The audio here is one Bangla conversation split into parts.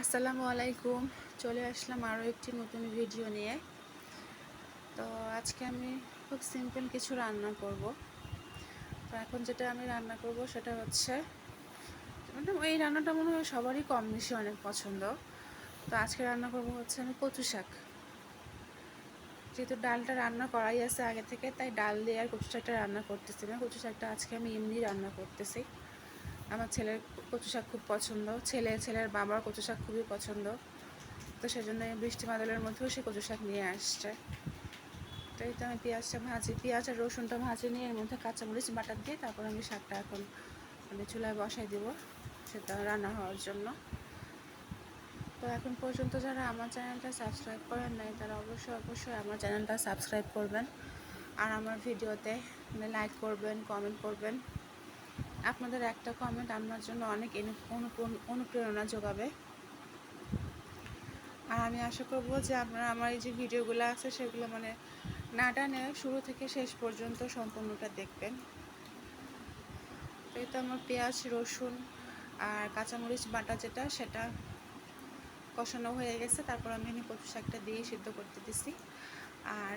আসসালামু আলাইকুম। চলে আসলাম আরও একটি নতুন ভিডিও নিয়ে। তো আজকে আমি খুব সিম্পল কিছু রান্না করব। তো এখন যেটা আমি রান্না করব সেটা হচ্ছে মানে এই রান্নাটা মনে হয় সবারই কম বেশি অনেক পছন্দ। তো আজকে রান্না করব হচ্ছে আমি কচু শাক। যেহেতু ডালটা রান্না করাই আছে আগে থেকে, তাই ডাল দিয়ে আর কচু শাকটা রান্না করতেছি না। কচু শাকটা আজকে আমি এমনি রান্না করতেছি। আমার ছেলের কচু শাক খুব পছন্দ। ছেলে, ছেলের বাবার কচু শাক খুবই পছন্দ। তো সেজন্য বৃষ্টি বাদলের মধ্যেও সে কচু শাক নিয়ে আসছে। তো এই তো আমি পেঁয়াজটা ভাজি, পেঁয়াজ আর রসুনটা ভাজি নিয়ে এর মধ্যে কাঁচামরিচ, বাটার দিয়ে তারপর আমি শাকটা এখন মানে চুলায় বসাই দেব সেটা রান্না হওয়ার জন্য। তো এখন পর্যন্ত যারা আমার চ্যানেলটা সাবস্ক্রাইব করেন নাই, তারা অবশ্যই অবশ্যই আমার চ্যানেলটা সাবস্ক্রাইব করবেন। আর আমার ভিডিওতে লাইক করবেন কমেন্ট করবেন। আপনাদের একটা কমেন্ট আমার জন্য অনেক অনুপ্রেরণা যোগাবে। আর আমি আশা করব যে আপনারা আমার এই যে ভিডিওগুলো আছে সেগুলো মানে না টানে শুরু থেকে শেষ পর্যন্ত সম্পূর্ণটা দেখবেন। এই তো আমার পেঁয়াজ, রসুন আর কাঁচামরিচ বাটা যেটা, সেটা কষানো হয়ে গেছে। তারপর আমি এখানে কচু শাকটা দিয়ে সিদ্ধ করতে দিছি। আর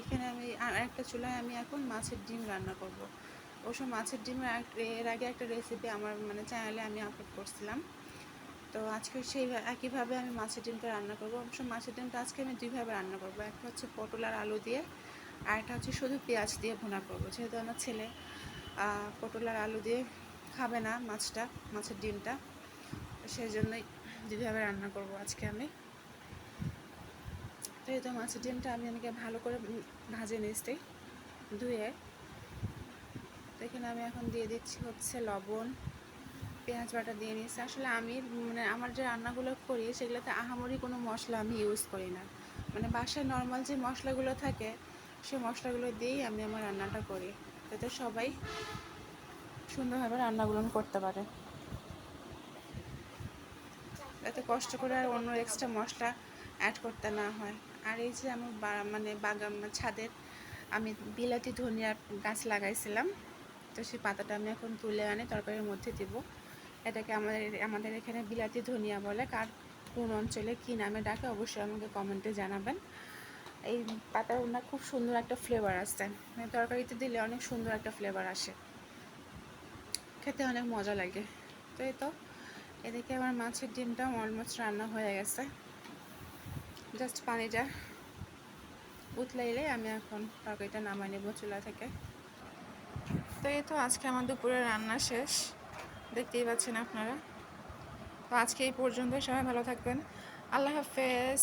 এখানে আমি আর একটা চুলায় আমি এখন মাছের ডিম রান্না করব। অবশ্য মাছের ডিমের এর আগে একটা রেসিপি আমার মানে চ্যানেলে আমি আপলোড করছিলাম। তো আজকে সেই একইভাবে আমি মাছের ডিমটা রান্না করব। অবশ্য মাছের ডিমটা আজকে আমি দুইভাবে রান্না করব। একটা হচ্ছে পটল আর আলু দিয়ে, আর একটা হচ্ছে শুধু পেঁয়াজ দিয়ে ভুনা করব। যেহেতু আমার ছেলে পটল আর আলু দিয়ে খাবে না মাছটা, মাছের ডিমটা, সেই জন্যই দুইভাবে রান্না করব আজকে আমি। তো এই তো মাছের ডিমটা আমি আমাকে ভালো করে ভাজে নিয়েছি, ধুয়ে তো এখানে আমি এখন দিয়ে দিচ্ছি হচ্ছে লবণ, পেঁয়াজ বাটা দিয়ে নিয়েছি। আসলে আমি মানে আমার যে রান্নাগুলো করি, সেগুলোতে আহামরি কোনো মশলা আমি ইউজ করি না। মানে বাসায় নর্মাল যে মশলাগুলো থাকে, সে মশলাগুলো দিয়েই আমি আমার রান্নাটা করি। যাতে সবাই সুন্দরভাবে রান্নাগুলো করতে পারে। যাতে কষ্ট করে আর অন্য এক্সট্রা মশলা অ্যাড করতে না হয়। আর এই যে আমার মানে বাগান ছাদের, আমি বিলাতি ধনিয়ার গাছ লাগাইছিলাম। তো সেই পাতাটা আমি এখন তুলে আনে তরকারির মধ্যে দিব। এটাকে আমাদের আমাদের এখানে বিলাতি ধনিয়া বলে, কার কোন অঞ্চলে কী নামে ডাকে অবশ্যই আমাকে কমেন্টে জানাবেন। এই পাতার ওনার খুব সুন্দর একটা ফ্লেভার আসছে। মানে তরকারিতে দিলে অনেক সুন্দর একটা ফ্লেভার আসে। খেতে অনেক মজা লাগে। তো এই তো, এদিকে আমার মাছের ডিমটা অলমোস্ট রান্না হয়ে গেছে। জাস্ট পানিটা উতলাইলে আমি এখন তরকারিটা নামাই নেব চুলা থেকে। তো এই তো আজকে আমার দুপুরে রান্না শেষ। দেখতেই পাচ্ছেন আপনারা। তো আজকে এই পর্যন্ত সবাই ভালো থাকবেন। আল্লাহ হাফেজ।